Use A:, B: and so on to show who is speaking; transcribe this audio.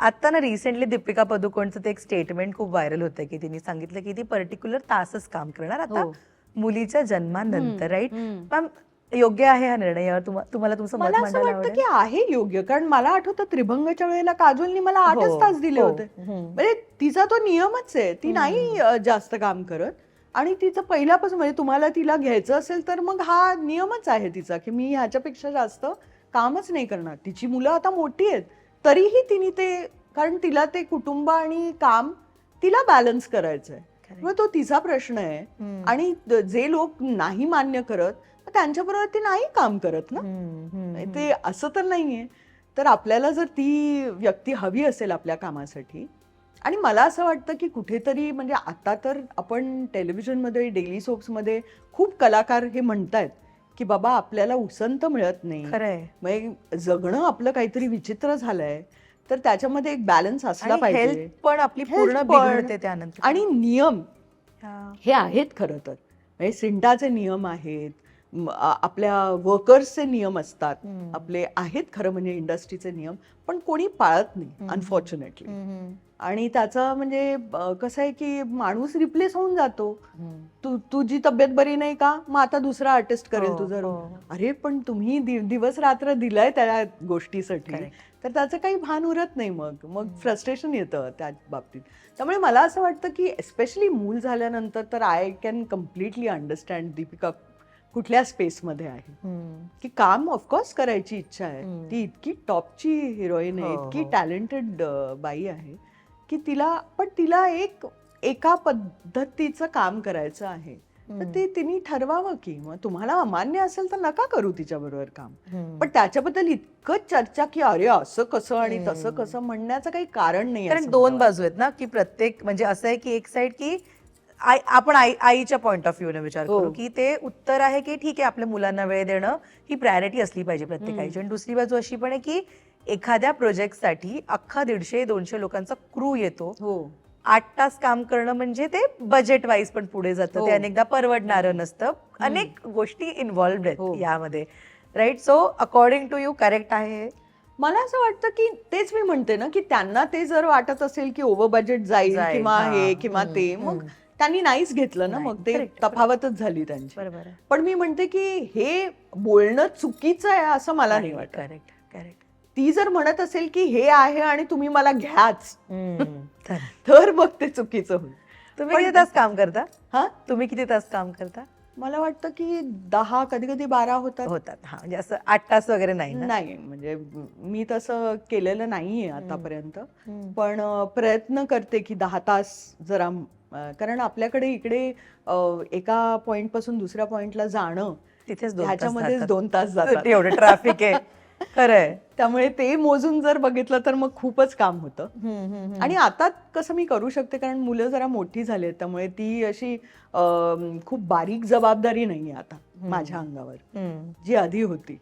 A: आता ना रिसेंटली दीपिका पदुकोणचं ते एक स्टेटमेंट खूप व्हायरल होतं की तिने सांगितलं की ती पर्टिक्युलर तासच काम करणार आता
B: हो.
A: मुलीच्या जन्मानंतर राईट. मॅम योग्य आहे हा निर्णय तुम्हाला तुमचं
C: मला असं वाटतं? की आहे योग्य कारण मला आठवतं त्रिभंगच्या वेळेला काजोलनी मला आठच
A: हो,
C: तास दिले
A: हो.
C: होते. म्हणजे तिचा तो नियमच आहे ती नाही जास्त काम करत आणि तिचं पहिल्यापासून म्हणजे तुम्हाला तिला घ्यायचं असेल तर मग हा नियमच आहे तिचा की मी ह्याच्यापेक्षा जास्त कामच नाही करणार तिची मुलं आता मोठी आहेत तरीही तिने ते कारण तिला ते कुटुंब आणि काम तिला बॅलन्स करायचं आहे
A: Correct.
C: मग तो तिचा प्रश्न आहे. आणि जे लोक नाही मान्य करत त्यांच्याबरोबर ती नाही काम करत ना. ते असं तर नाहीये तर आपल्याला जर ती व्यक्ती हवी असेल आपल्या कामासाठी आणि मला असं वाटतं की कुठेतरी म्हणजे आता तर आपण टेलिव्हिजनमध्ये डेली सोप्समध्ये खूप कलाकार हे म्हणतायत की बाबा आपल्याला उसंत मिळत नाही
A: खरंय
C: म्हणजे जगणं आपलं काहीतरी विचित्र झालंय तर त्याच्यामध्ये एक बॅलन्स असला
A: आणि
C: पाहिजे
A: पण आपली
C: Health
A: पूर्ण
C: पण.
A: बिघडते त्यानंतर
C: आणि नियम
A: हा.
C: हे आहेत खरं तर म्हणजे सिंटाचे नियम आहेत म, आ- आपल्या वर्कर्सचे नियम असतात
A: हम्म.
C: आपले आहेत खरं म्हणजे इंडस्ट्रीचे नियम पण कोणी पाळत नाही
A: हम्म.
C: अनफॉर्च्युनेटली
A: हम्म,
C: आणि त्याचं म्हणजे कसं आहे की माणूस रिप्लेस होऊन जातो. तू तुझी तब्येत बरी नाही का मग आता दुसरा आर्टिस्ट करेल
A: हो,
C: तुझं
A: हो.
C: अरे पण तुम्ही दिवस रात्र दिलाय त्या गोष्टीसाठी. तर त्याचं काही भान उरत नाही मग मग फ्रस्ट्रेशन येतं त्या बाबतीत त्यामुळे मला असं वाटतं की एस्पेशली मूल झाल्यानंतर तर I can completely understand Deepika कुठल्या स्पेसमध्ये आहे. की काम ऑफकोर्स करायची इच्छा आहे. ती इतकी टॉपची हिरोईन आहे
A: हो,
C: इतकी. टॅलेंटेड बाई आहे की तिला पण तिला एक एका पद्धतीचं काम करायचं आहे तर. ते तिने ठरवावं की मग तुम्हाला अमान्य असेल तर नका करू तिच्याबरोबर काम. पण त्याच्याबद्दल इतकं चर्चा की अरे असं कसं आणि तसं. कसं म्हणण्याचं काही कारण नाही
A: कारण दोन बाजू आहेत ना की प्रत्येक म्हणजे असं आहे की एक साईड की आई आपण आई आईच्या पॉइंट ऑफ व्ह्यू ने विचार
C: हो.
A: करू की ते उत्तर आहे की ठीक आहे आपल्या मुलांना वेळ देणं ही प्रायोरिटी असली पाहिजे प्रत्येक
C: हम्म.
A: आईची आणि दुसरी बाजू अशी पण आहे की एखाद्या प्रोजेक्टसाठी अख्खा दीडशे दोनशे लोकांचा क्रू येतो.
C: हो.
A: आठ तास काम करणं म्हणजे ते बजेट वाईज पण पुढे जातं.
C: हो.
A: ते अनेकदा परवडणारं नसतं. अनेक गोष्टी इन्व्हॉल्ड
C: हो.
A: आहेत यामध्ये. Right so according to you correct आहे हे?
C: मला असं वाटतं की तेच मी म्हणते ना की त्यांना ते जर वाटत असेल की ओव्हर बजेट जाईल
A: जाईल,
C: किंवा
A: हा.
C: हे किंवा
A: हम्म,
C: ते मग. त्यांनी नाहीच घेतलं ना
A: नाही,
C: मग ते
A: correct,
C: तफावतच झाली त्यांची.
A: बरोबर
C: पण मी म्हणते की हे बोलणं चुकीचं आहे असं मला नाही वाटत.
A: करेक्ट करेक्ट
C: ती जर म्हणत असेल की हे आहे आणि तुम्ही मला घ्याच
A: तुम्ही
C: तर. मग ते चुकीचं होईल.
A: किती तास काम करता?
C: हा?
A: तुम्ही किती तास काम करता?
C: मला वाटतं की दहा कधी कधी बारा होतात.
A: होतात हा म्हणजे असं आठ तास वगैरे नाही
C: नाही म्हणजे मी तसं केलेलं नाहीये आतापर्यंत. पण प्रयत्न करते की दहा तास जरा कारण आपल्याकडे इकडे एका पॉइंटपासून दुसऱ्या पॉइंटला जाणं
A: तिथेच
C: ह्याच्यामध्येच. दोन तास जातात.
A: एवढं ट्रॅफिक आहे. खरंय.
C: त्यामुळे ते मोजून जर बघितलं तर मग खूपच काम होतं. आणि आता कसं मी करू शकते कारण मुलं जरा मोठी झाली आहेत त्यामुळे ती अशी खूप बारीक जबाबदारी नाहीये आता माझ्या अंगावर. जी आधी होती.